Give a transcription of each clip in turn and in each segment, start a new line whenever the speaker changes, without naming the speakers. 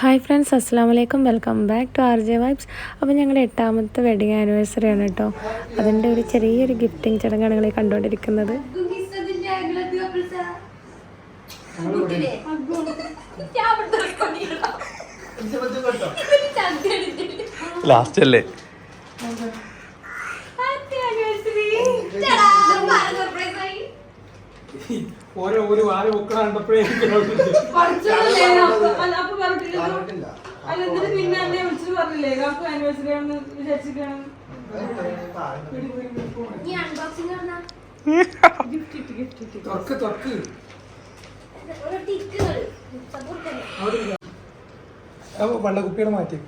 Hi friends അസ്സാം വലൈക്കും welcome back to R J vibes അപ്പോൾ ഞങ്ങളുടെ എട്ടാമത്തെ വെഡിങ് ആനിവേഴ്സറി ആണ് കേട്ടോ. അതിന്റെ ഒരു ചെറിയൊരു ഗിഫ്റ്റിംഗ് ചടങ്ങാണ് ഞങ്ങൾ കണ്ടുകൊണ്ടിരിക്കുന്നത്.
ലാസ്റ്റ് അല്ലേ?
ഓരോ ഒരു വാര ബുക്കൾ കണ്ടപ്പോഴേ doubt
അല്ല എന്നിട്ട് പിന്നെ എന്നെ വിളിച്ചിട്ട് പറഞ്ഞില്ലേ? കാക്കു ആനിവേഴ്സറി ആണെന്ന് വിചാരിച്ചിട്ടാണ് ഗിഫ്റ്റ് ഇട്ട് ഗിഫ്റ്റ് ഇട്ട്
തുറക്ക് തുറക്ക് അപ്പൊ വെള്ളക്കുപ്പിയുടെ മാറ്റി.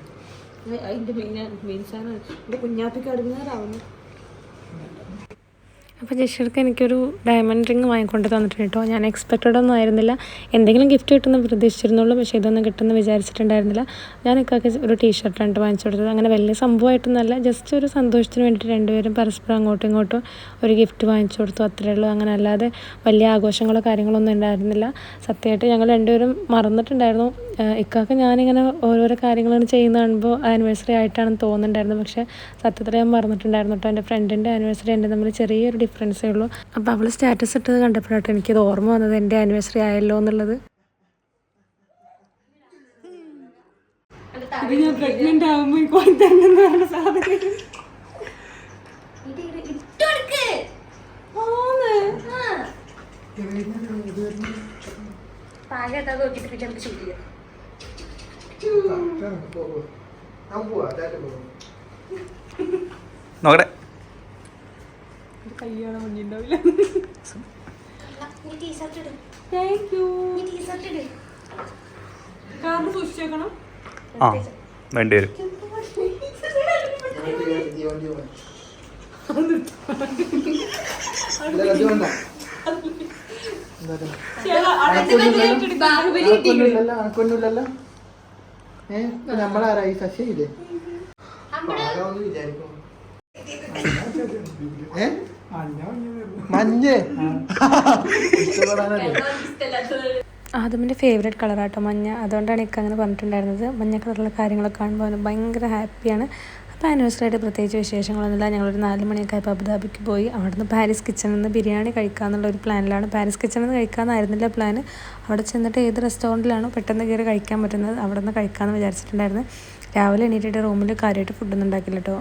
അതിന്റെ പിന്നെ മീൻസാണ് എന്റെ കുഞ്ഞാപ്പിക്ക് അടുങ്ങാറാവുന്നു
അപ്പോൾ ജഷീർക്ക് എനിക്കൊരു ഡയമണ്ട് റിങ് വാങ്ങിക്കൊണ്ട് തന്നിട്ടുണ്ട് കേട്ടോ. ഞാൻ എക്സ്പെക്റ്റഡ് ഒന്നും ആയിരുന്നില്ല. എന്തെങ്കിലും ഗിഫ്റ്റ് കിട്ടുന്ന പ്രതീക്ഷിച്ചിരുന്നുള്ളൂ. പക്ഷേ ഇതൊന്നും കിട്ടുമെന്ന് വിചാരിച്ചിട്ടുണ്ടായിരുന്നില്ല. ഞാൻ ഇക്കാക്ക് ഒരു ടീഷർട്ടാണ് വാങ്ങിച്ചു കൊടുത്തത്. അങ്ങനെ വലിയ സംഭവമായിട്ടൊന്നുമല്ല. ജസ്റ്റ് ഒരു സന്തോഷത്തിന് വേണ്ടിയിട്ട് രണ്ടുപേരും പരസ്പരം അങ്ങോട്ടും ഇങ്ങോട്ടും ഒരു ഗിഫ്റ്റ് വാങ്ങിച്ചു കൊടുത്തു. അത്രയേ ഉള്ളൂ. അങ്ങനെ അല്ലാതെ വലിയ ആഘോഷങ്ങളോ കാര്യങ്ങളൊന്നും ഉണ്ടായിരുന്നില്ല. സത്യമായിട്ട് ഞങ്ങൾ രണ്ടുപേരും മറന്നിട്ടുണ്ടായിരുന്നു. ഇക്കാക്ക് ഞാനിങ്ങനെ ഓരോരോ കാര്യങ്ങളാണ് ചെയ്യുന്ന കാണുമ്പോൾ ആനിവേഴ്സറി ആയിട്ടാണ് തോന്നുന്നുണ്ടായിരുന്നത് പക്ഷേ സത്യത്തിൽ ഞാൻ മറന്നിട്ടുണ്ടായിരുന്നു കേട്ടോ. എന്റെ ഫ്രണ്ടിന്റെ ആനിവേഴ്സറി എന്റെ തമ്മിൽ ചെറിയൊരു ഡിഫറൻസേ ഉള്ളൂ അപ്പോൾ അവൾ സ്റ്റാറ്റസ് ഇട്ടത് കണ്ടപ്പോഴാട്ടോ എനിക്കത് ഓർമ്മ വന്നത് എന്റെ ആനിവേഴ്സറി ആയല്ലോ എന്നുള്ളത്.
ഇത് ഞാൻ പ്രഗ്നന്റ് ആവുമ്പോ എനിക്ക് വാങ്ങി തരണം പറഞ്ഞ സാധനം. ആന്ന്.
നോക്കട്ടെ.
കല്യാണം മുന്നിണ്ടാവില്ല താങ്ക് യു കാരണം സൂക്ഷിച്ചേക്കണം.
ആ വേണ്ടി വരും.
അനക്കൊന്നുമില്ലല്ലോ. ഏ നമ്മളാരാ ഈ ശശിയില്ലേ ഏ? മഞ്ഞ്.
ആദമിന്റെ ഫേവറേറ്റ് കളറാട്ടോ മഞ്ഞ. അതുകൊണ്ടാണ് എനിക്ക് അങ്ങനെ പറഞ്ഞിട്ടുണ്ടായിരുന്നത്. മഞ്ഞ കളറുള്ള കാര്യങ്ങളൊക്കെ കാണുമ്പോൾ അവന് ഭയങ്കര ഹാപ്പിയാണ് അപ്പോൾ ആനിവേഴ്സറി ആയിട്ട് പ്രത്യേകിച്ച് വിശേഷങ്ങളൊന്നുമില്ല. ഞങ്ങളൊരു നാല് മണിയൊക്കെ ആയപ്പോൾ അബുദാബിക്ക് പോയി. അവിടുന്ന് പാരീസ് കിച്ചണിൽ നിന്ന് ബിരിയാണി കഴിക്കാന്നുള്ള ഒരു പ്ലാനിലാണ് പാരീസ് കിച്ചണിൽ നിന്ന് കഴിക്കാമെന്നായിരുന്നില്ല പ്ലാൻ അവിടെ ചെന്നിട്ട് ഏത് റെസ്റ്റോറന്റിലാണോ പെട്ടെന്ന് കയറി കഴിക്കാൻ പറ്റുന്നത്? അവിടെ നിന്ന് കഴിക്കാമെന്ന് വിചാരിച്ചിട്ടുണ്ടായിരുന്നു. രാവിലെ എണീറ്റിട്ട് റൂമിൽ കാര്യമായിട്ട് ഫുഡൊന്നും ഉണ്ടാക്കില്ല കേട്ടോ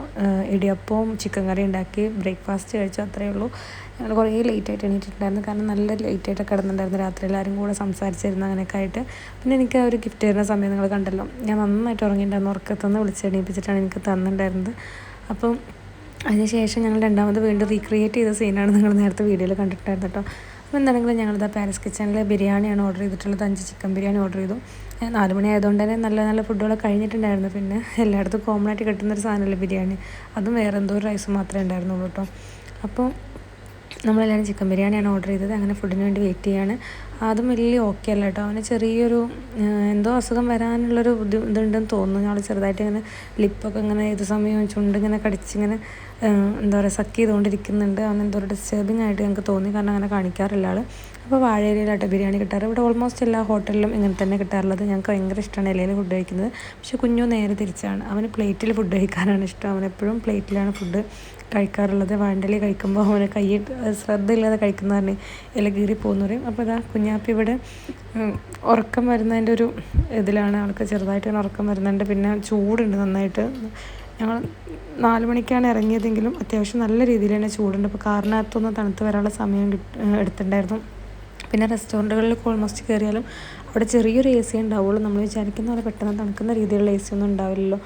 ഇടിയപ്പവും ചിക്കൻ കറി ഉണ്ടാക്കി ബ്രേക്ക്ഫാസ്റ്റ് കഴിച്ചു അത്രയേ ഉള്ളൂ. ഞങ്ങൾ കുറേ ലേറ്റ് ആയിട്ട് എണീറ്റിട്ടുണ്ടായിരുന്നു. കാരണം നല്ല ലേറ്റ് ആയിട്ട് കിടന്നിട്ടുണ്ടായിരുന്നു. രാത്രി എല്ലാവരും കൂടെ സംസാരിച്ചിരുന്നു അങ്ങനെയൊക്കെ ആയിട്ട്. പിന്നെ എനിക്ക് ഒരു ഗിഫ്റ്റ് തരുന്ന സമയം നിങ്ങൾ കണ്ടല്ലോ. ഞാൻ നന്നായിട്ട് ഉറങ്ങിയിട്ടുണ്ടായിരുന്നു. ഉറക്കത്തുനിന്ന് വിളിച്ച് എണീപ്പിച്ചിട്ടാണ് എനിക്ക് തന്നിട്ടുണ്ടായിരുന്നത്. അപ്പം അതിനുശേഷം ഞങ്ങൾ രണ്ടാമത് വീണ്ടും റീക്രിയേറ്റ് ചെയ്ത സീനാണ് നിങ്ങൾ നേരത്തെ വീഡിയോയിൽ കണ്ടിട്ടുണ്ടായിരുന്നു കേട്ടോ അപ്പോൾ എന്താണെങ്കിലും ഞങ്ങളിതാ പാരസ് കിച്ചണിൽ ബിരിയാണിയാണ് ഓർഡർ ചെയ്തിട്ടുള്ളത്. അഞ്ച് ചിക്കൻ ബിരിയാണി ഓർഡർ ചെയ്തു. നാല് മണി ആയതുകൊണ്ട് തന്നെ നല്ല നല്ല ഫുഡുകളൊക്കെ കഴിഞ്ഞിട്ടുണ്ടായിരുന്നു. പിന്നെ എല്ലായിടത്തും കോമൺ ആയിട്ട് കിട്ടുന്നൊരു സാധനമല്ലേ ബിരിയാണി? അതും വേറെ എന്തോ ഒരു റൈസ് മാത്രമേ ഉണ്ടായിരുന്നുള്ളൂ കേട്ടോ. അപ്പോൾ നമ്മളെല്ലാവരും ചിക്കൻ ബിരിയാണിയാണ് ഓർഡർ ചെയ്തത്. അങ്ങനെ ഫുഡിന് വേണ്ടി വെയിറ്റ് ചെയ്യാണ്. അതും വലിയ ഓക്കെ അല്ല കേട്ടോ. അവന് ചെറിയൊരു എന്തോ അസുഖം വരാനുള്ളൊരു ബുദ്ധി ഇതുണ്ടെന്ന് തോന്നുന്നു. ഞങ്ങൾ ചെറുതായിട്ട് ഇങ്ങനെ ലിപ്പൊക്കെ ഇങ്ങനെ ഏത് സമയം ചുണ്ടിങ്ങനെ കടിച്ചിങ്ങനെ എന്താ പറയുക സക്ക് ചെയ്തുകൊണ്ടിരിക്കുന്നുണ്ട്. അവൻ എന്തോ ഒരു ഡിസ്റ്റർബിങ് ആയിട്ട് ഞങ്ങൾക്ക് തോന്നി. കാരണം അങ്ങനെ കാണിക്കാറില്ല ആൾ അപ്പോൾ വാഴയിലാട്ടോ ബിരിയാണി കിട്ടാറ്. ഇവിടെ ഓൾമോസ്റ്റ് എല്ലാ ഹോട്ടലിലും ഇങ്ങനെ തന്നെ കിട്ടാറുള്ളത്. ഞങ്ങൾക്ക് ഭയങ്കര ഇഷ്ടമാണ് ഇലയിൽ ഫുഡ് കഴിക്കുന്നത്. പക്ഷേ കുഞ്ഞു നേരെ തിരിച്ചാണ്. അവന് പ്ലേറ്റിൽ ഫുഡ് കഴിക്കാനാണ് ഇഷ്ടം. അവൻ എപ്പോഴും പ്ലേറ്റിലാണ് ഫുഡ് കഴിക്കാറുള്ളത്. വാണ്ടലി കഴിക്കുമ്പോൾ അവന് കൈ ശ്രദ്ധയില്ലാതെ പറഞ്ഞ് ഇല കീറി പോകുന്നു പറയും. അപ്പോൾ ഇതാ കുഞ്ഞാപ്പി ഇവിടെ ഉറക്കം വരുന്നതിന്റെ ഒരു ഇതിലാണ്. ആൾക്ക് ചെറുതായിട്ട് ഇങ്ങനെ ഉറക്കം വരുന്നുണ്ട്. പിന്നെ ചൂടുണ്ട് നന്നായിട്ട്. ഞങ്ങൾ നാല് മണിക്കാണ് ഇറങ്ങിയതെങ്കിലും അത്യാവശ്യം നല്ല രീതിയിൽ തന്നെ ചൂടുണ്ട്. അപ്പോൾ കാറിനകത്തൊന്ന് തണുത്ത് വരാനുള്ള സമയം കിട്ട എടുത്തിട്ടുണ്ടായിരുന്നു. പിന്നെ റെസ്റ്റോറന്റുകളിൽ ഓൾമോസ്റ്റ് കയറിയാലും അവിടെ ചെറിയൊരു എ സി ഉണ്ടാവുള്ളൂ. നമ്മൾ വിചാരിക്കുന്ന പോലെ പെട്ടെന്ന് തണുക്കുന്ന രീതിയിലുള്ള എ സി ഒന്നും ഉണ്ടാവില്ലല്ലോ.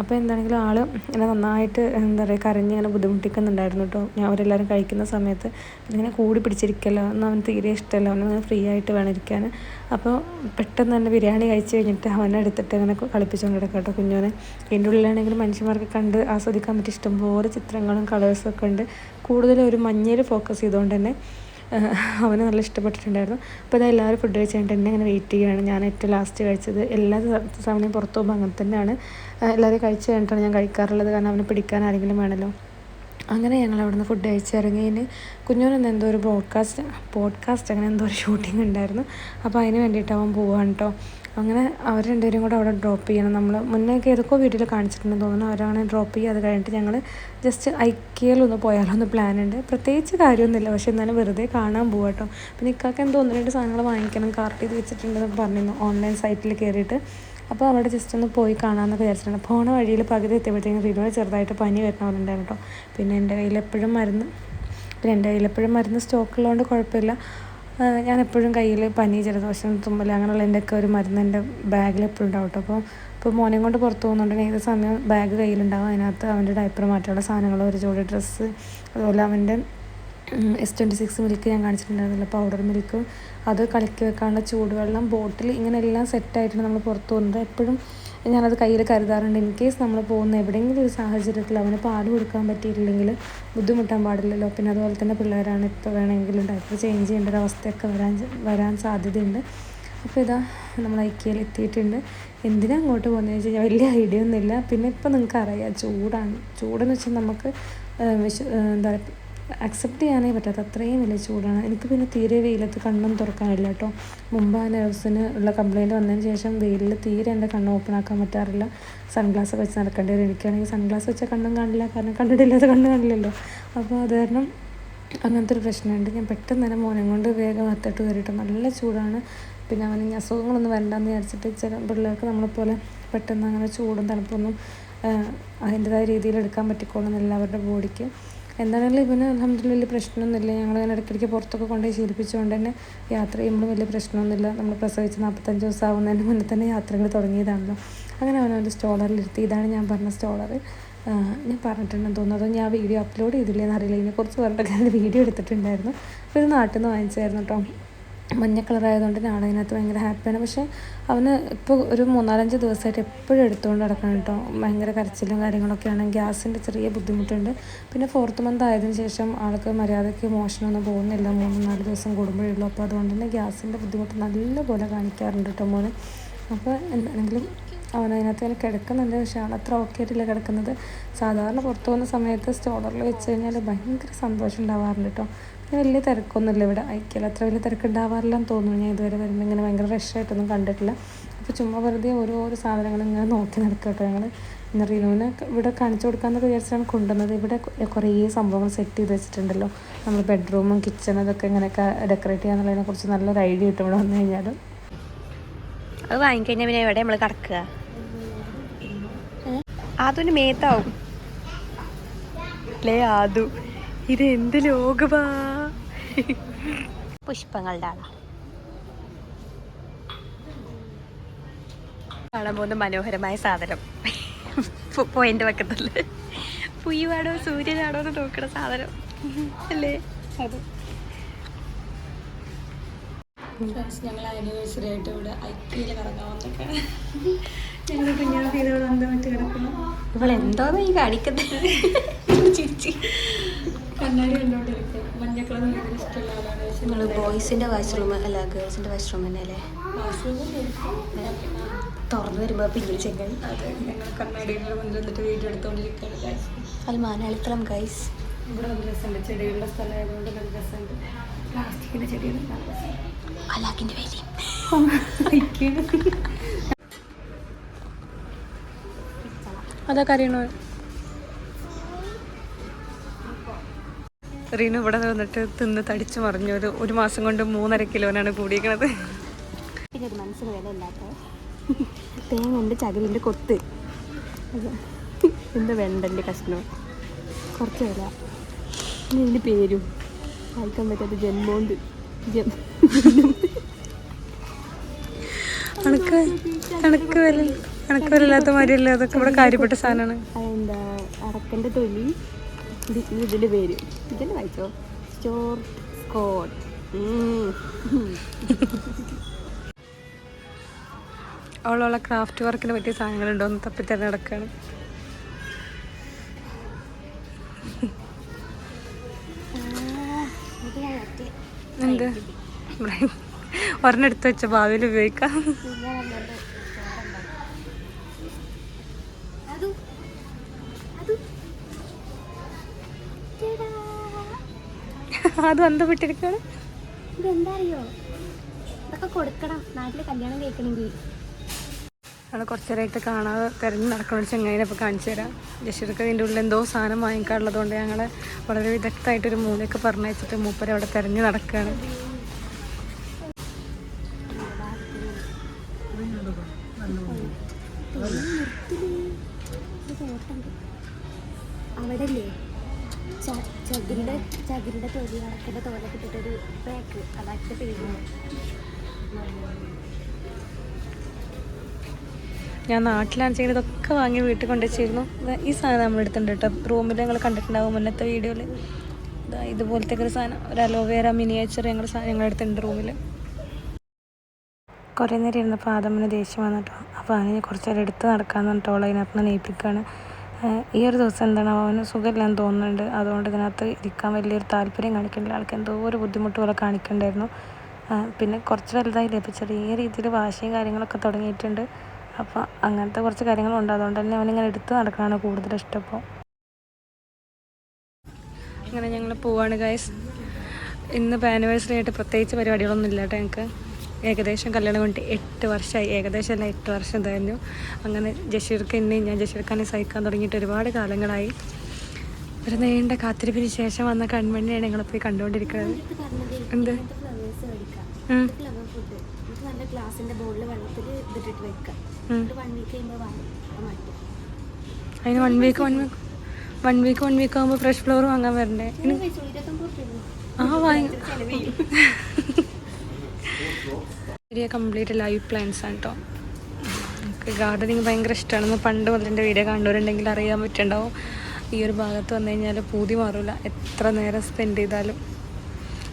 അപ്പോൾ എന്താണെങ്കിലും ആൾ ഇങ്ങനെ നന്നായിട്ട് എന്താ പറയുക കരഞ്ഞ് ഇങ്ങനെ ബുദ്ധിമുട്ടിക്കുന്നുണ്ടായിരുന്നു കേട്ടോ. ഞാൻ അവരെല്ലാവരും കഴിക്കുന്ന സമയത്ത് ഇങ്ങനെ കൂടി പിടിച്ചിരിക്കല്ലോ. ഒന്നും അവന് തീരെ ഇഷ്ടമല്ല. അവന് ഫ്രീ ആയിട്ട് വേണം ഇരിക്കാൻ. അപ്പോൾ പെട്ടെന്ന് തന്നെ ബിരിയാണി കഴിച്ച് കഴിഞ്ഞിട്ട് അവനെ എടുത്തിട്ട് അങ്ങനെ കളിപ്പിച്ചുകൊണ്ട് കിടക്കാം കേട്ടോ കുഞ്ഞോനെ എന്റെ ഉള്ളിലാണെങ്കിൽ മനുഷ്യന്മാർക്ക് കണ്ട് ആസ്വദിക്കാൻ പറ്റിയ ഇഷ്ടംപോലെ ചിത്രങ്ങളും കളേഴ്സൊക്കെ ഉണ്ട്. കൂടുതലും ഒരു മഞ്ഞയിൽ ഫോക്കസ് ചെയ്തുകൊണ്ട് തന്നെ അവന് നല്ല ഇഷ്ടപ്പെട്ടിട്ടുണ്ടായിരുന്നു. അപ്പോൾ അത് എല്ലാവരും ഫുഡ് കഴിച്ച് കഴിഞ്ഞിട്ട് എന്നെ ഇങ്ങനെ വെയിറ്റ് ചെയ്യുകയാണ് ഞാൻ ഏറ്റവും ലാസ്റ്റ് കഴിച്ചത് എല്ലാ സമയം പുറത്തു പോകുമ്പോൾ അങ്ങനെ തന്നെയാണ്. എല്ലാവരും കഴിച്ച് കഴിഞ്ഞിട്ടാണ് ഞാൻ കഴിക്കാറുള്ളത്. കാരണം അവനെ പിടിക്കാൻ ആരെങ്കിലും വേണമല്ലോ അങ്ങനെ ഞങ്ങൾ അവിടുന്ന് ഫുഡ് കഴിച്ചിറങ്ങിയതിന് കുഞ്ഞോനെന്ന് എന്തോ ഒരു ബ്രോഡ്കാസ്റ്റ് പോഡ്കാസ്റ്റ് അങ്ങനെ എന്തോ ഒരു ഷൂട്ടിംഗ് ഉണ്ടായിരുന്നു. അപ്പോൾ അതിന് വേണ്ടിയിട്ട് അവൻ പോവാണ് കേട്ടോ അങ്ങനെ അവർ രണ്ടുപേരും കൂടെ അവിടെ ഡ്രോപ്പ് ചെയ്യണം. നമ്മൾ മുന്നേ ഏതൊക്കെ വീട്ടിൽ കാണിച്ചിട്ടുണ്ടെന്ന് തോന്നുന്നു. അവരാണ് ഡ്രോപ്പ് ചെയ്യുക അത് കഴിഞ്ഞിട്ട് ഞങ്ങൾ ജസ്റ്റ് ഐക്കിയയിലൊന്ന് പോയാലോ എന്ന് പ്ലാൻ ഉണ്ട്. പ്രത്യേകിച്ച് കാര്യമൊന്നുമില്ല. പക്ഷെ എന്നാലും വെറുതെ കാണാൻ പോവാം കേട്ടോ പിന്നെ ഇക്കാക്ക് എന്തോ ഒന്ന് രണ്ട് സാധനങ്ങൾ വാങ്ങിക്കണം കാർട്ട് ചെയ്ത് വെച്ചിട്ടുണ്ടെന്ന് പറഞ്ഞിരുന്നു ഓൺലൈൻ സൈറ്റിൽ കയറിയിട്ട് അപ്പോൾ അവിടെ ജസ്റ്റ് ഒന്ന് പോയി കാണാമെന്നൊക്കെ വിചാരിച്ചിട്ടുണ്ട് പോണ വഴിയിൽ പകുതി എത്തിയപ്പോഴത്തേക്കും റിനോട് ചെറുതായിട്ട് പനി വരുന്ന പോലെ ഉണ്ടായിരുന്നു കേട്ടോ പിന്നെ എന്റെ കയ്യിൽ എപ്പോഴും മരുന്ന് പിന്നെ എന്റെ കയ്യിൽ എപ്പോഴും മരുന്ന് സ്റ്റോക്കുള്ളതുകൊണ്ട് കുഴപ്പമില്ല. ഞാൻ എപ്പോഴും കയ്യിൽ പനി ജലദോഷം തുമ്മൽ അങ്ങനെയുള്ള എന്റെയൊക്കെ ഒരു മരുന്ന് എന്റെ ബാഗിൽ എപ്പോഴും ഉണ്ടാവും കേട്ടോ. അപ്പോൾ ഇപ്പോൾ മോനെ കൊണ്ട് പുറത്ത് പോകുന്നുണ്ടെങ്കിൽ ഏത് സമയം ബാഗ് കയ്യിലുണ്ടാവും അതിനകത്ത് അവന്റെ ഡയപ്പർ മാറ്റാനുള്ള സാധനങ്ങൾ ഒരു ജോഡി ഡ്രസ്സ് അതുപോലെ അവന്റെ എസ് ട്വന്റി സിക്സ് മിൽക്ക് ഞാൻ കാണിച്ചിട്ടുണ്ടായിരുന്നില്ല പൗഡർ മിൽക്ക് അത് കലക്കി വെക്കാനുള്ള ചൂടുവെള്ളം ബോട്ടിൽ ഇങ്ങനെ എല്ലാം സെറ്റായിട്ടാണ് നമ്മൾ പുറത്ത് പോകുന്നത്. എപ്പോഴും ഞാനത് കയ്യിൽ കരുതാറുണ്ട്. ഇൻ കേസ് നമ്മൾ പോകുന്ന എവിടെയെങ്കിലും ഒരു സാഹചര്യത്തിൽ അവന് പാൽ കൊടുക്കാൻ പറ്റിയിട്ടില്ലെങ്കിൽ ബുദ്ധിമുട്ടാൻ പാടില്ലല്ലോ. പിന്നെ അതുപോലെ തന്നെ പിള്ളേരാണ് ഇപ്പോൾ വേണമെങ്കിലും ഡയപ്പർ ചേഞ്ച് ചെയ്യേണ്ട ഒരു അവസ്ഥയൊക്കെ വരാൻ വരാൻ സാധ്യതയുണ്ട്. അപ്പോൾ ഇതാ നമ്മൾ ഐക്യയിൽ എത്തിയിട്ടുണ്ട്. എന്തിനാ അങ്ങോട്ട് പോകുന്നത് വെച്ച് കഴിഞ്ഞാൽ വലിയ ഐഡിയ ഒന്നുമില്ല. പിന്നെ ഇപ്പം നിങ്ങൾക്ക് അറിയാം ചൂടാണ്. ചൂടെന്ന് വെച്ചാൽ നമുക്ക് വിശ്വ വിശ എന്താ പറയുക അക്സെപ്റ്റ് ചെയ്യാനേ പറ്റാത്ത അത്രയും വലിയ ചൂടാണ്. എനിക്ക് പിന്നെ തീരെ വെയിലത്ത് കണ്ണും തുറക്കാനില്ല കേട്ടോ. മുമ്പ് ആ നേഴ്സിന് ഉള്ള കംപ്ലയിന്റ് വന്നതിന് ശേഷം വെയിലിൽ തീരെ എന്റെ കണ്ണ് ഓപ്പൺ ആക്കാൻ പറ്റാറില്ല. സൺഗ്ലാസ് വെച്ച് നടക്കേണ്ടി വരും. എനിക്കാണെങ്കിൽ സൺഗ്ലാസ് വെച്ച കണ്ണും കാണില്ല. കാരണം കണ്ടിട്ടില്ലാത്ത കണ്ണ് കാണില്ലല്ലോ. അപ്പോൾ അത് കാരണം അങ്ങനത്തെ ഒരു പ്രശ്നമുണ്ട്. ഞാൻ പെട്ടെന്ന് തന്നെ മോനെ കൊണ്ട് വേഗം അത്തോട്ട് കയറിയിട്ട് നല്ല ചൂടാണ്. പിന്നെ അവന് അസുഖങ്ങളൊന്നും വരണ്ടെന്ന് വിചാരിച്ചിട്ട് ചില പിള്ളേർക്ക് നമ്മളെപ്പോലെ പെട്ടെന്ന് അങ്ങനെ ചൂടും തണുപ്പൊന്നും അതിന്റെതായ രീതിയിൽ എടുക്കാൻ പറ്റിക്കോളുന്നില്ല അവരുടെ ബോഡിക്ക്. എന്താണെങ്കിലും ഇവന് അലഹമ്മദില്ല വലിയ പ്രശ്നമൊന്നുമില്ല. ഞങ്ങൾ അങ്ങനെ ഇടയ്ക്കിടയ്ക്ക് പുറത്തൊക്കെ കൊണ്ടുപോയി ശീലിപ്പിച്ചുകൊണ്ട് തന്നെ യാത്ര ചെയ്യുമ്പോൾ വലിയ പ്രശ്നമൊന്നുമില്ല. നമ്മൾ പ്രസവിച്ച് നാൽപ്പത്തഞ്ച് ദിവസം ആവുന്നതിന് മുന്നേ തന്നെ യാത്രകൾ തുടങ്ങിയതാണല്ലോ. അങ്ങനെ സ്റ്റോളറിൽ സ്റ്റോളറിലിരുത്തി ഇതാണ് ഞാൻ പറഞ്ഞ സ്റ്റോളർ ഞാൻ പറഞ്ഞിട്ടുണ്ടെന്ന് തോന്നുന്നു. അതോ ഞാൻ വീഡിയോ അപ്ലോഡ് ചെയ്തില്ലേ എന്നറിയില്ല ഇതിനെക്കുറിച്ച് പറഞ്ഞിട്ടൊക്കെ വീഡിയോ എടുത്തിട്ടുണ്ടായിരുന്നു. അപ്പോൾ ഇത് നാട്ടിൽ നിന്ന് വാങ്ങിച്ചായിരുന്നു കേട്ടോ. മഞ്ഞ കളറായതുകൊണ്ട് ഞാൻ അതിനകത്ത് ഭയങ്കര ഹാപ്പിയാണ് പക്ഷേ അവന് ഇപ്പോൾ ഒരു മൂന്നാലഞ്ച് ദിവസമായിട്ട് എപ്പോഴും എടുത്തുകൊണ്ട് നടക്കണം കേട്ടോ ഭയങ്കര കരച്ചിലും കാര്യങ്ങളൊക്കെയാണ് ഗ്യാസിന്റെ ചെറിയ ബുദ്ധിമുട്ടുണ്ട്. പിന്നെ ഫോർത്ത് മന്ത് ആയതിനു ശേഷം ആൾക്ക് മര്യാദയ്ക്ക് മോഷണമൊന്നും പോകുന്നില്ല. മൂന്ന് നാല് ദിവസം കൂടുമ്പോഴുള്ളൂ അപ്പോൾ അതുകൊണ്ട് തന്നെ ഗ്യാസിന്റെ ബുദ്ധിമുട്ട് നല്ലപോലെ കാണിക്കാറുണ്ട് കേട്ടോ മോന്. അപ്പോൾ എന്താണെങ്കിലും അവൻ അതിനകത്ത് ഇങ്ങനെ കിടക്കുന്നുണ്ട്. പക്ഷെ അവൾ അത്ര ഓക്കെ ആയിട്ടില്ല കിടക്കുന്നത്. സാധാരണ പുറത്തു പോകുന്ന സമയത്ത് സ്റ്റോളറിൽ വെച്ച് കഴിഞ്ഞാൽ ഭയങ്കര സന്തോഷം ഉണ്ടാവാറുണ്ട് കേട്ടോ പിന്നെ വലിയ തിരക്കൊന്നുമില്ല ഇവിടെ. ഐക്യയിൽ അത്ര വലിയ തിരക്ക് ഉണ്ടാവാറില്ലെന്ന് തോന്നുന്നു. ഞാൻ ഇതുവരെ വരുമ്പോൾ ഇങ്ങനെ ഭയങ്കര റഷായിട്ടൊന്നും കണ്ടിട്ടില്ല. അപ്പോൾ ചുമ്മാ വെറുതെ ഓരോരോ സാധനങ്ങൾ ഇങ്ങനെ നോക്കി നടക്കുക കേട്ടോ ഞങ്ങൾ റിനുവിനെ ഇവിടെ കാണിച്ചു കൊടുക്കാമെന്നൊക്കെ വിചാരിച്ചാണ് കൊണ്ടുവന്നത്. ഇവിടെ കുറേ സംഭവങ്ങൾ സെറ്റ് ചെയ്ത് വെച്ചിട്ടുണ്ടല്ലോ. നമ്മൾ ബെഡ്റൂമും കിച്ചണും ഇതൊക്കെ ഇങ്ങനെയൊക്കെ ഡെക്കറേറ്റ് ചെയ്യാന്നുള്ളതിനെ കുറിച്ച് നല്ലൊരു ഐഡിയ കിട്ടും ഇവിടെ വന്നു കഴിഞ്ഞാൽ
അത് വാങ്ങിക്കഴിഞ്ഞാൽ പിന്നെ എവിടെ നമ്മൾ കിടക്കുക? ആദുവിന് മേത്താവും. അല്ലേ ആദു ഇത് എന്ത് ലോകമാ? പുഷ്പങ്ങളുടെ ആളാ. കാണാൻ പോകുന്ന മനോഹരമായ സാധനം. പോയിന്റ് വെക്കത്തല്ലേ. പുയ്യുവാണോ സൂര്യനാണോ എന്ന് നോക്കണ സാധനം. അല്ലേ? അത്.
ഫ്രണ്ട്സ് ഞങ്ങൾ ആനിവേഴ്സറി ആയിട്ട് ഇവിടെ ഐക്യയിൽ കറങ്ങാൻ വന്നൊക്കെയാണ് ഞങ്ങളുടെ കുഞ്ഞാൾക്ക് ഇതോടെ അന്തമായിട്ട് കിടക്കുന്നു?
ഇവളെന്തോന്ന് ഈ കാണിക്കുന്നത് ചിരിച്ചി.
കണ്ണാടി കണ്ടോണ്ടിരിക്കും മഞ്ഞ കളർ ഭയങ്കര ഇഷ്ടമുള്ള ആളാണ്
നിങ്ങൾ ബോയ്സിന്റെ വാഷ്റൂം അല്ല ഗേൾസിന്റെ വാഷ്റൂം തന്നെ അല്ലേ തുറന്നു വരുമ്പോ പിന്നിൽ ചെങ്ങൽ
അതെ ഞങ്ങൾ കണ്ണാടിയുടെ മുന്നിൽ നിന്നിട്ട് വീഡിയോ എടുത്തോണ്ടിരിക്കുകയാണ് guys.
സൽമാൻ അളിക്കളം ഗൈസ്
ഇവിടെ നല്ല രസമുണ്ട്. ചെടികളുടെ സ്ഥലമായതുകൊണ്ട് നല്ല രസമുണ്ട്. പ്ലാസ്റ്റിക്കിന്റെ ചെടികൾ
അലാഖിന്റെ വേലി.
അതൊക്കെ അറിയണോ? റീനു ഇവിടെ വന്നിട്ട് തിന്ന് തടിച്ചു മറിഞ്ഞു ഒരു ഒരു മാസം കൊണ്ട് മൂന്നര കിലോനാണ് കൂടിയിരിക്കണത്.
പിന്നെ ഒരു മനസ്സിന് വില ഇല്ലാത്ത തേങ്ങന്റെ ചകിരിന്റെ കൊത്ത്. എന്താ വെണ്ടന്റെ കഷ്ണം. കുറച്ച് വില. ഇതിന്റെ പേരും. വായിക്കാൻ പറ്റാത്ത ജന്മോണ്ട് ജന്മ
കണക്ക് കണക്ക് വില കണക്ക് വിലയില്ലാത്ത മാതിരിയല്ല? അതൊക്കെ ഇവിടെ കാര്യപ്പെട്ട സാധനമാണ്.
അതെന്താ അടക്കന്റെ തൊലി. ഇത് ഇതിന്റെ പേര് ഇതന്നെ വായിച്ചോ? സ്റ്റോർട്ട് സ്കോട്ട്.
അവളുള്ള ക്രാഫ്റ്റ് വർക്കിന് പറ്റിയ സാധനങ്ങളുണ്ടോ? എന്ന് തപ്പിത്തന്നെ നടക്കുകയാണ് എന്ത്? ഒരെണ്ണം എടുത്ത് വെച്ച ഭാവിയിൽ ഉപയോഗിക്കാം. അത് ബന്ധപ്പെട്ടിരിക്കുകയാണ്
ഇതെന്താ അറിയോ ഇതൊക്കെ കൊടുക്കണം. നാട്ടിൽ കല്യാണം കഴിക്കണമെങ്കിൽ.
ഞങ്ങൾ കുറച്ച് നേരമായിട്ട് കാണാതെ തിരഞ്ഞ് നടക്കുന്ന ഒരു ചെങ്ങൈനെ ഇപ്പോൾ കാണിച്ചു തരാം. ജഷീർക്ക് ഇതിന്റെ ഉള്ളിൽ എന്തോ സാധനം വാങ്ങിക്കാനുള്ളതുകൊണ്ട് ഞങ്ങൾ വളരെ വിദഗ്ധമായിട്ടൊരു മൂലയൊക്കെ പറഞ്ഞയച്ചിട്ട് മൂപ്പര് അവിടെ തിരഞ്ഞ് നടക്കുകയാണ്.
അവിടെ ചകിരിയുടെ ചകിരിയുടെ തൊലി അടക്കന്റെ തോലൊക്കെ ഇട്ടിട്ടൊരു പാക്ക് അതാക്കിയ പേര്
ഞാൻ നാട്ടിലാണെച്ചെങ്കിൽ ഇതൊക്കെ വാങ്ങി വീട്ടിൽ കൊണ്ടുവച്ചിരുന്നു. ഈ സാധനം നമ്മൾ എടുത്തിട്ടുണ്ട് കേട്ടോ. റൂമിൽ ഞങ്ങൾ കണ്ടിട്ടുണ്ടാവും മുന്നത്തെ വീഡിയോയിൽ ഇതുപോലത്തെ ഒരു സാധനം. ഒരു അലോവേര മിനിയേച്ചർ ഞങ്ങൾ ഞങ്ങൾ എടുത്തിട്ടുണ്ട് റൂമിൽ. കുറേ നേരം ഇരുന്നപ്പോൾ ആദമിന് ദേഷ്യം വന്നിട്ടോ. അപ്പോൾ അവന് കുറച്ചേരം എടുത്ത് നടക്കാമെന്ന് പറഞ്ഞിട്ട് അതിനകത്ത് നിന്ന് നെയ്പ്പിക്കുകയാണ് ഈ ഒരു ദിവസം എന്താണ് അവന് സുഖമില്ലെന്ന് തോന്നുന്നുണ്ട്. അതുകൊണ്ട് ഇതിനകത്ത് ഇരിക്കാൻ വലിയൊരു താല്പര്യം കാണിക്കുന്നില്ല ആൾക്ക് എന്തോ ഒരു ബുദ്ധിമുട്ട് പോലെ കാണിക്കണ്ടായിരുന്നു പിന്നെ കുറച്ച് വലുതായില്ലേ? ഇപ്പോൾ ഈ രീതിയിൽ വാശിയും കാര്യങ്ങളൊക്കെ തുടങ്ങിയിട്ടുണ്ട്. അപ്പോൾ അങ്ങനത്തെ കുറച്ച് കാര്യങ്ങളുണ്ട്. അതുകൊണ്ട് തന്നെ അവനിങ്ങനെ എടുത്ത് നടക്കാനാണ് കൂടുതൽ ഇഷ്ടപ്പോൾ അങ്ങനെ ഞങ്ങൾ പോവാണ് ഗൈസ് ഇന്ന് ആനിവേഴ്സറി ആയിട്ട് പ്രത്യേകിച്ച് പരിപാടികളൊന്നും ഇല്ല കേട്ടോ ഞങ്ങൾക്ക് ഏകദേശം കല്യാണം കൊണ്ട് എട്ട് വർഷമായി ഏകദേശം അല്ല എട്ട് വർഷം കഴിഞ്ഞു അങ്ങനെ ജഷീർക്ക് എന്നെ ഞാൻ ജഷീർക്കാനെ സഹിക്കാൻ തുടങ്ങിയിട്ട് ഒരുപാട് കാലങ്ങളായി. ഒരു നീണ്ട കാത്തിരിപ്പിന് ശേഷം വന്ന കൺമണിയാണ് ഞങ്ങളെ പോയി കണ്ടുകൊണ്ടിരിക്കുന്നത്. എന്ത്? അതിന് one week one week one week one week ആകുമ്പോൾ ഫ്രഷ് ഫ്ലവർ വാങ്ങാൻ വരണ്ടേ? ആ വാങ്ങി. വീഡിയോ കംപ്ലീറ്റ് ലൈവ് പ്ലാൻസ് ആണ് കേട്ടോ എനിക്ക് ഗാർഡനിങ് ഭയങ്കര ഇഷ്ടമാണെന്ന് പണ്ട് മുതൽ എന്റെ വീഡിയോ കണ്ടവരുണ്ടെങ്കിൽ അറിയാൻ പറ്റുണ്ടാവും ഈ ഒരു ഭാഗത്ത് വന്നു കഴിഞ്ഞാൽ പൂതി മാറില്ല എത്ര നേരം സ്പെൻഡ് ചെയ്താലും.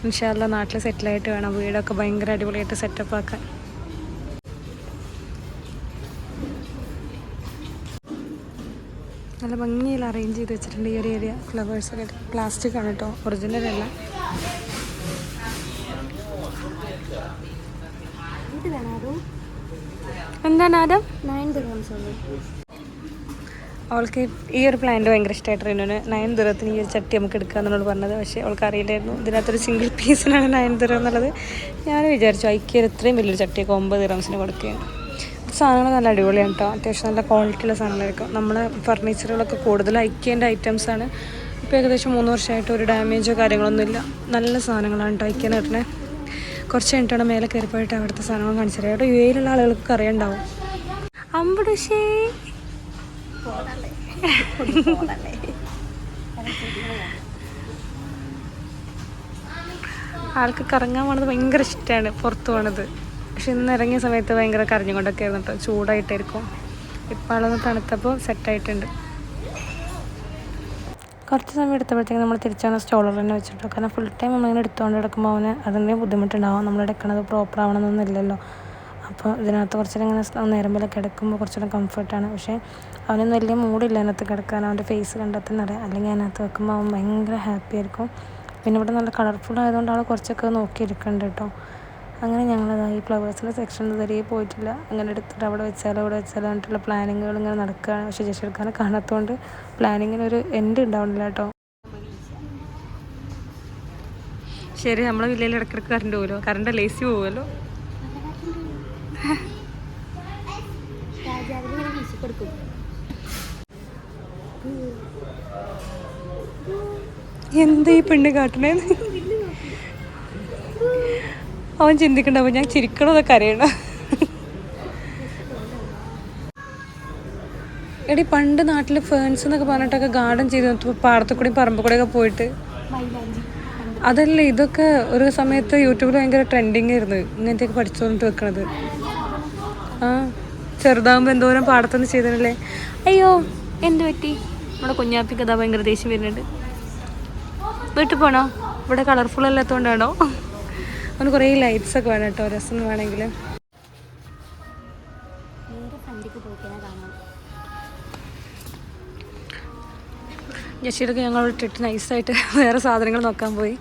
ഇൻഷാല്ല നാട്ടിൽ സെറ്റിലായിട്ട് വേണം. വീടൊക്കെ ഭയങ്കര അടിപൊളിയായിട്ട് സെറ്റപ്പ് ആക്കാൻ. നല്ല ഭംഗിയിൽ അറേഞ്ച് ചെയ്ത് വെച്ചിട്ടുണ്ട് ഈ ഒരു ഏരിയ ഫ്ലവേഴ്സൊക്കെ പ്ലാസ്റ്റിക് ആണ് കേട്ടോ ഒറിജിനൽ അല്ല
ഇത് വേണം അതും
എന്താണ് ആദം?
നയൻ
അവൾക്ക് ഈ ഒരു പ്ലാന്റ് ഭയങ്കര ഇഷ്ടമായിട്ട് റിനുവിന് നയൻ ദുരത്തിന് ഈ ഒരു ചട്ടി നമുക്ക് എടുക്കാമെന്നുള്ളത് പറഞ്ഞത്. പക്ഷേ അവൾക്ക് അറിയില്ലായിരുന്നു. ഇതിനകത്തൊരു സിംഗിൾ പീസിനാണ് നയൻ ദുരം എന്നുള്ളത്. ഞാൻ വിചാരിച്ചു ഐക്യ ഇത്രയും വലിയൊരു ചട്ടിയൊക്കെ ഒമ്പത് ദിറംസിന് കൊടുക്കുകയാണ്. സാധനങ്ങൾ നല്ല അടിപൊളിയാണ് കേട്ടോ അത്യാവശ്യം നല്ല ക്വാളിറ്റിയുള്ള സാധനങ്ങളായിരിക്കും. നമ്മളെ ഫർണിച്ചറുകളൊക്കെ കൂടുതൽ ഐക്യേന്റെ ഐറ്റംസാണ് ഇപ്പോൾ ഏകദേശം മൂന്ന് വർഷമായിട്ട് ഒരു ഡാമേജോ കാര്യങ്ങളൊന്നുമില്ല. നല്ല സാധനങ്ങളാണ് കേട്ടോ ഐക്യെന്ന് കിട്ടണേ കുറച്ച് കഴിഞ്ഞിട്ടാണ് മേലെ കയറി പോയിട്ട് അവിടുത്തെ സാധനങ്ങൾ കാണിച്ചു തരാം യു എയിലുള്ള ആളുകൾക്ക് അറിയണ്ടാവും. അമ്പടുശേ ആൾക്ക് കറങ്ങാൻ പോണത് ഭയങ്കര ഇഷ്ടമാണ് പുറത്ത് പോണത്. പക്ഷെ ഇന്ന് ഇറങ്ങിയ സമയത്ത് ഭയങ്കര കരഞ്ഞുകൊണ്ടൊക്കെ ആയിരുന്നു കേട്ടോ. ചൂടായിട്ടായിരിക്കും. ഇപ്പം ആളൊന്ന് തണുത്തപ്പോൾ സെറ്റായിട്ടുണ്ട് കുറച്ച് സമയം എടുത്തപ്പോഴത്തേക്ക് നമ്മൾ തിരിച്ചാണ് സ്റ്റോളർ തന്നെ വെച്ചിട്ട്. കാരണം ഫുൾ ടൈം നമ്മളിങ്ങനെ എടുത്തുകൊണ്ട് കിടക്കുമ്പോൾ അവന് അതിന്റെ ബുദ്ധിമുട്ടുണ്ടാവും. നമ്മൾ എടുക്കണത് പ്രോപ്പർ ആവണമെന്നൊന്നുമില്ലല്ലോ അപ്പോൾ ഇതിനകത്ത് കുറച്ചും ഇങ്ങനെ നേരം പോലെ കിടക്കുമ്പോൾ കുറച്ചുകൂടെ കംഫർട്ടാണ് പക്ഷേ അവനൊന്നും വലിയ മൂടില്ല അതിനകത്ത് കിടക്കാൻ. അവന്റെ ഫേസ് കണ്ടാൽ തന്നെ അറിയാം. അല്ലെങ്കിൽ അതിനകത്ത് വെക്കുമ്പോൾ അവൻ ഭയങ്കര ഹാപ്പി ആയിരിക്കും. പിന്നെ ഇവിടെ നല്ല കളർഫുൾ ആയതുകൊണ്ട് ആൾ കുറച്ചൊക്കെ നോക്കിയിരിക്കുന്നുണ്ട് കേട്ടോ. അങ്ങനെ ഞങ്ങൾ ഈ ഫ്ലവേഴ്സിന്റെ സെക്ഷനിൽ ഇതുവരെ പോയിട്ടില്ല. അങ്ങനെ എടുത്തിട്ട് അവിടെ വെച്ചാലോ അവിടെ വെച്ചാലോ പറഞ്ഞിട്ടുള്ള പ്ലാനിങ്ങുകൾ ഇങ്ങനെ നടക്കുകയാണ് പക്ഷേ ജഷീർഖാനെ കാണാത്തതുകൊണ്ട് പ്ലാനിങ്ങിന് ഒരു എൻഡ് ഉണ്ടാവുന്നില്ല കേട്ടോ. ശരി നമ്മളെ വില്ലയിൽ ഇടയ്ക്കിടയ്ക്ക് കറണ്ട് പോകുമല്ലോ കറണ്ട് ലേസി പോകുമല്ലോ എന്താ ഈ പെണ്ണ് കാട്ടണേ? അവൻ ചിന്തിക്കണ്ടാവും ഞാൻ ചിരിക്കണോ അറിയണം എടി പണ്ട് നാട്ടിൽ ഫേൺസ് എന്നൊക്കെ പറഞ്ഞിട്ടൊക്കെ ഗാർഡൻ ചെയ്ത് പാടത്തു കൂടി പറമ്പ് പോയിട്ട്. അതല്ലേ ഇതൊക്കെ ഒരു സമയത്ത് യൂട്യൂബിൽ ഭയങ്കര ട്രെൻഡിങ് ആയിരുന്നു. ഇങ്ങനത്തെയൊക്കെ പഠിച്ചു വെക്കണത്. ആ ചെറുതാകുമ്പോൾ എന്തോരം പാടത്തുനിന്ന് ചെയ്തതല്ലേ? അയ്യോ എന്ത് പറ്റി? നമ്മുടെ കുഞ്ഞാപ്പിക്ക് അതാ ഭയങ്കര ദേഷ്യം വരുന്നുണ്ട്. വീട്ടിൽ പോണോ? ഇവിടെ കളർഫുൾ അല്ലാത്തതുകൊണ്ടാണോ അവന് കുറേ ലൈറ്റ്സ് ഒക്കെ വേണം കേട്ടോ. രസം വേണമെങ്കിൽ
ജഷിയുടെയൊക്കെ കാണാം.
ഞങ്ങൾ ഇട്ടിട്ട് നൈസായിട്ട് വേറെ സാധനങ്ങൾ നോക്കാൻ പോയി.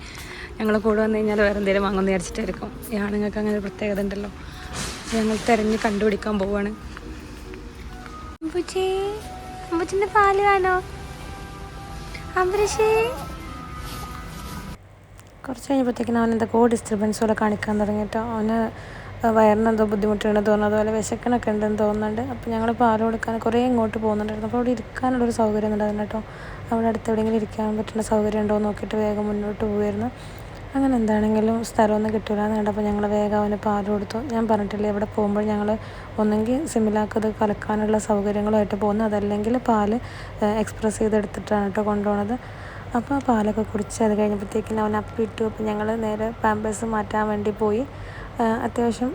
ഞങ്ങൾ കൂടെ വന്നു കഴിഞ്ഞാൽ വേറെ എന്തെങ്കിലും വാങ്ങുമെന്ന് വിചാരിച്ചിട്ടായിരിക്കും. ഈ ആണുങ്ങൾക്ക് അങ്ങനെ ഒരു പ്രത്യേകത ഉണ്ടല്ലോ. ഞങ്ങൾ തിരഞ്ഞ് കണ്ടുപിടിക്കാൻ പോവാണ്. അമ്പുച്ചേ അമ്പുച്ചിന്റെ പാൽ വേണോ? അമ്പരശേ കുറച്ച് കഴിഞ്ഞപ്പോഴത്തേക്കിനും അവൻ എന്തൊക്കെയോ ഡിസ്റ്റർബൻസ് പോലെ കാണിക്കാൻ തുടങ്ങിയിട്ട് അവന് വയറിനെന്തോ ബുദ്ധിമുട്ടുണ്ട് തോന്നുന്നു. അതുപോലെ വിശക്കണൊക്കെ ഉണ്ടെന്ന് തോന്നുന്നുണ്ട്. അപ്പോൾ ഞങ്ങൾ പാൽ കൊടുക്കാൻ കുറേ ഇങ്ങോട്ട് പോകുന്നുണ്ടായിരുന്നു. അപ്പോൾ അവിടെ ഇരിക്കാനുള്ളൊരു സൗകര്യം ഉണ്ടായിരുന്നു കേട്ടോ. അവിടെ അടുത്ത് എവിടെയെങ്കിലും ഇരിക്കാൻ പറ്റുന്ന സൗകര്യം ഉണ്ടോ നോക്കിയിട്ട് വേഗം മുന്നോട്ട് പോകുമായിരുന്നു അങ്ങനെ എന്താണെങ്കിലും സ്ഥലമൊന്നും കിട്ടില്ല എന്ന് കണ്ടപ്പോൾ ഞങ്ങൾ വേഗം അവന് പാൽ കൊടുത്തു. ഞാൻ പറഞ്ഞിട്ടില്ലേ ഇവിടെ പോകുമ്പോൾ ഞങ്ങൾ ഒന്നെങ്കിൽ സിമിലാക്കത് കലക്കാനുള്ള സൗകര്യങ്ങളുമായിട്ട് പോകുന്നു. അതല്ലെങ്കിൽ പാൽ എക്സ്പ്രസ് ചെയ്തെടുത്തിട്ടാണ് കേട്ടോ കൊണ്ടുപോകുന്നത് അപ്പോൾ ആ പാലൊക്കെ കുടിച്ച് അത് കഴിഞ്ഞപ്പോഴത്തേക്കിനും അവൻ അപ്പിട്ടു അപ്പോൾ ഞങ്ങൾ നേരെ പാമ്പേഴ്സ് മാറ്റാൻ വേണ്ടി പോയി. അത്യാവശ്യം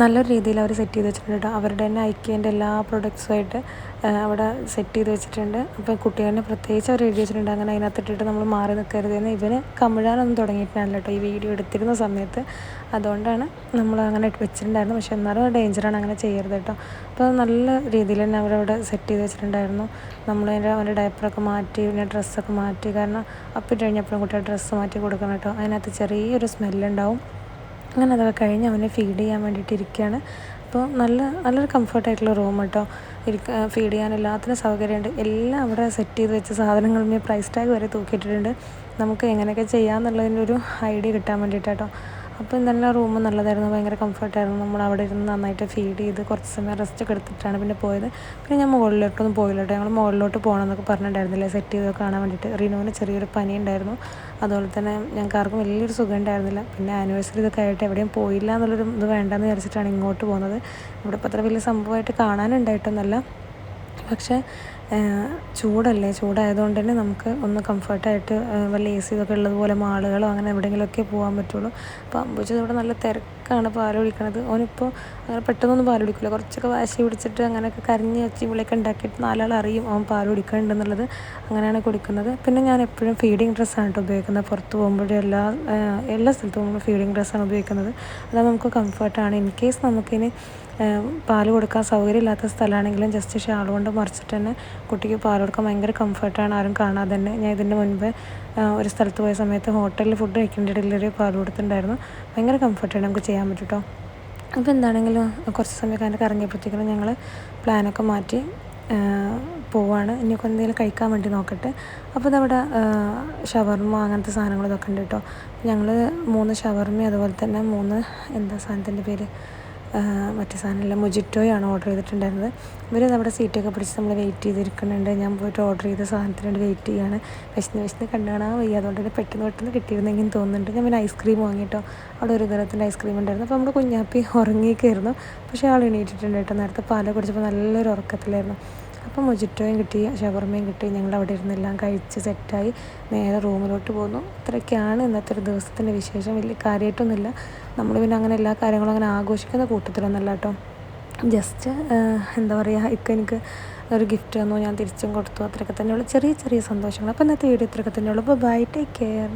നല്ലൊരു രീതിയിൽ അവർ സെറ്റ് ചെയ്ത് വെച്ചിട്ടുണ്ട് കേട്ടോ അവരുടെ തന്നെ ഐക്യേന്റെ എല്ലാ പ്രൊഡക്ട്സുമായിട്ട് അവിടെ സെറ്റ് ചെയ്ത് വെച്ചിട്ടുണ്ട്. അപ്പോൾ കുട്ടികളെ പ്രത്യേകിച്ച് അവർ എഴുതി വെച്ചിട്ടുണ്ട്. അങ്ങനെ അതിനകത്തിട്ടിട്ട് നമ്മൾ മാറി നിൽക്കരുത് എന്ന് ഇവന് കമിഴാനൊന്നും തുടങ്ങിയിട്ടില്ല കേട്ടോ ഈ വീഡിയോ എടുത്തിരുന്ന സമയത്ത്. അതുകൊണ്ടാണ് നമ്മൾ അങ്ങനെ വെച്ചിട്ടുണ്ടായിരുന്നു പക്ഷെ എന്നാലും ഡേഞ്ചറാണ് അങ്ങനെ ചെയ്യരുത് കേട്ടോ അപ്പോൾ നല്ല രീതിയിൽ തന്നെ അവരവിടെ സെറ്റ് ചെയ്ത് വെച്ചിട്ടുണ്ടായിരുന്നു. നമ്മൾ അതിന്റെ അവന്റെ ഡയപ്പറൊക്കെ മാറ്റി പിന്നെ ഡ്രസ്സൊക്കെ മാറ്റി. കാരണം അപ്പിട്ട് കഴിഞ്ഞപ്പോഴും കുട്ടിയുടെ ഡ്രസ്സ് മാറ്റി കൊടുക്കണം കേട്ടോ അതിനകത്ത് ചെറിയൊരു സ്മെല്ലുണ്ടാവും അങ്ങനെ അതൊക്കെ കഴിഞ്ഞ് അവനെ ഫീഡ് ചെയ്യാൻ വേണ്ടിയിട്ട് ഇരിക്കുകയാണ് അപ്പോൾ നല്ല നല്ലൊരു കംഫർട്ടായിട്ടുള്ള റൂം കേട്ടോ. ഇരിക്ക ഫീഡ് ചെയ്യാൻ എല്ലാത്തിനും സൗകര്യമുണ്ട്. എല്ലാം അവിടെ സെറ്റ് ചെയ്ത് വെച്ച സാധനങ്ങളും പ്രൈസ് ടാഗ് വരെ തൂക്കിയിട്ടിട്ടുണ്ട്. നമുക്ക് എങ്ങനെയൊക്കെ ചെയ്യാമെന്നുള്ളതിന്റെ ഒരു ഐഡിയ കിട്ടാൻ വേണ്ടിയിട്ടാട്ടോ. അപ്പോൾ നല്ല റൂം നല്ലതായിരുന്നു ഭയങ്കര കംഫർട്ടായിരുന്നു നമ്മൾ അവിടെ ഇരുന്ന് നന്നായിട്ട് ഫീഡ് ചെയ്ത് കുറച്ച് സമയം റെസ്റ്റ് ഒക്കെ എടുത്തിട്ടാണ് പിന്നെ പോയത്. പിന്നെ ഞാൻ മുകളിലോട്ടൊന്നും പോയില്ല കേട്ടോ ഞങ്ങൾ മുകളിലോട്ട് പോകണം എന്നൊക്കെ പറഞ്ഞിട്ടുണ്ടായിരുന്നില്ല? സെറ്റ് ചെയ്ത് കാണാൻ വേണ്ടിയിട്ട്. റിനുവിന് ചെറിയൊരു പനി ഉണ്ടായിരുന്നു. അതുപോലെ തന്നെ ഞങ്ങൾക്ക് ആർക്കും വലിയൊരു സുഖം ഉണ്ടായിരുന്നില്ല. പിന്നെ ആനിവേഴ്സറി ഇതൊക്കെ ആയിട്ട് എവിടെയും പോയില്ല എന്നുള്ളൊരു ഇത് വേണ്ടെന്ന് വിചാരിച്ചിട്ടാണ് ഇങ്ങോട്ട് പോകുന്നത്. ഇവിടെ ഇപ്പോൾ അത്ര വലിയ സംഭവമായിട്ട് കാണാനുണ്ടായിട്ടൊന്നുമല്ല. പക്ഷേ ചൂടല്ലേ? ചൂടായതുകൊണ്ട് തന്നെ നമുക്ക് ഒന്ന് കംഫർട്ടായിട്ട് വല്ല എ സി ഇതൊക്കെ ഉള്ളതുപോലെ മാളുകളോ അങ്ങനെ എവിടെയെങ്കിലുമൊക്കെ പോകാൻ പറ്റുള്ളൂ. അപ്പോൾ അമ്പൂച്ച് ഇവിടെ നല്ല തിരക്കാണ് പാൽ കുടിക്കണത്. ഓനിപ്പോൾ അങ്ങനെ പെട്ടെന്നൊന്നും പാൽ ഒഴിക്കില്ല കുറച്ചൊക്കെ വാശി പിടിച്ചിട്ട് അങ്ങനെയൊക്കെ കരഞ്ഞ് വെച്ച് വിളിയൊക്കെ ഉണ്ടാക്കിയിട്ട് നാലാൾ അറിയും അവൻ പാൽ കുടിക്കുന്നുണ്ടെന്നുള്ളത് അങ്ങനെയാണ് കൊടുക്കുന്നത്. പിന്നെ ഞാൻ എപ്പോഴും ഫീഡിങ് ഡ്രസ്സാണ് കേട്ടോ ഉപയോഗിക്കുന്നത്. പുറത്ത് പോകുമ്പോഴും എല്ലാ എല്ലാ സ്ഥലത്തും നമ്മൾ ഫീഡിങ് ഡ്രസ്സാണ് ഉപയോഗിക്കുന്നത്. അതാണ് നമുക്ക് കംഫർട്ടാണ് ഇൻ കേസ് നമുക്കിനി പാൽ കൊടുക്കാൻ സൗകര്യമില്ലാത്ത സ്ഥലമാണെങ്കിലും ജസ്റ്റ് ഷാൾ കൊണ്ട് മറിച്ചിട്ട് തന്നെ കുട്ടിക്ക് പാൽ കൊടുക്കാൻ ഭയങ്കര കംഫർട്ടാണ് ആരും കാണാതെ തന്നെ. ഞാൻ ഇതിന്റെ മുൻപ് ഒരു സ്ഥലത്ത് പോയ സമയത്ത് ഹോട്ടലിൽ ഫുഡ് കഴിക്കേണ്ട ഡെലിവറി പാൽ കൊടുത്തിട്ടുണ്ടായിരുന്നു. ഭയങ്കര കംഫർട്ടാണ് നമുക്ക് ചെയ്യാൻ പറ്റും കേട്ടോ അപ്പോൾ എന്താണെങ്കിലും കുറച്ച് സമയം അതിന്റെ കറങ്ങിയപ്പോഴത്തേക്കും ഞങ്ങൾ പ്ലാനൊക്കെ മാറ്റി പോവാണ്. ഇനിയൊക്കെ എന്തെങ്കിലും കഴിക്കാൻ വേണ്ടി നോക്കട്ടെ. അപ്പോൾ ഇതവിടെ ഷവർമ അങ്ങനത്തെ സാധനങ്ങൾ ഇതൊക്കെ ഉണ്ട് കേട്ടോ. ഞങ്ങൾ മൂന്ന് ഷവർമയും അതുപോലെ തന്നെ മൂന്ന് എന്താ സാധനത്തിന്റെ പേര്? മറ്റേ സാധനമല്ല മൊജിറ്റോയാണ് ഓർഡർ ചെയ്തിട്ടുണ്ടായിരുന്നത്. ഇവർ നമ്മുടെ സീറ്റൊക്കെ പിടിച്ച് നമ്മൾ വെയിറ്റ് ചെയ്തിരിക്കുന്നുണ്ട്. ഞാൻ പോയിട്ട് ഓർഡർ ചെയ്ത സാധനത്തിന് വേണ്ടി വെയിറ്റ് ചെയ്യാണ്. വിശന്ന് വിശന്ന് കണ്ടു വയ്യ. അതുകൊണ്ട് തന്നെ പെട്ടെന്ന് പെട്ടെന്ന് കിട്ടിയിരുന്നെങ്കിൽ തോന്നുന്നുണ്ട്. ഞാൻ പിന്നെ ഐസ്ക്രീം വാങ്ങിയിട്ടോ അവിടെ ഒരു തരത്തിന്റെ ഐസ്ക്രീം ഉണ്ടായിരുന്നു. അപ്പോൾ നമ്മുടെ കുഞ്ഞാപ്പി ഉറങ്ങിയൊക്കെയായിരുന്നു പക്ഷേ ആൾ എണീറ്റിട്ടുണ്ട് കേട്ടോ. നേരത്തെ പാല കുടിച്ചപ്പോൾ നല്ലൊരു ഉറക്കത്തിലായിരുന്നു. അപ്പോൾ മുജിറ്റോയും കിട്ടി ഷവർമയും കിട്ടി. ഞങ്ങൾ അവിടെ ഇരുന്നെല്ലാം കഴിച്ച് സെറ്റായി നേരെ റൂമിലോട്ട് പോന്നു. ഇത്രയൊക്കെയാണ് ഇന്നത്തെ ഒരു ദിവസത്തിന്റെ വിശേഷം. വലിയ കാര്യമായിട്ടൊന്നുമില്ല. നമ്മൾ പിന്നെ അങ്ങനെ എല്ലാ കാര്യങ്ങളും അങ്ങനെ ആഘോഷിക്കുന്ന കൂട്ടത്തിലൊന്നുമല്ല കേട്ടോ. ജസ്റ്റ് എന്താ പറയുക ഇപ്പം എനിക്ക് ഒരു ഗിഫ്റ്റ് തന്നു ഞാൻ തിരിച്ചും കൊടുത്തു അത്രയൊക്കെ തന്നെയുള്ള. ചെറിയ ചെറിയ സന്തോഷങ്ങൾ. അപ്പോൾ ഇന്നത്തെ വീഡിയോ ഇത്രയൊക്കെ തന്നെയുള്ളൂ. അപ്പോൾ ബൈ ടേക്ക് കെയർ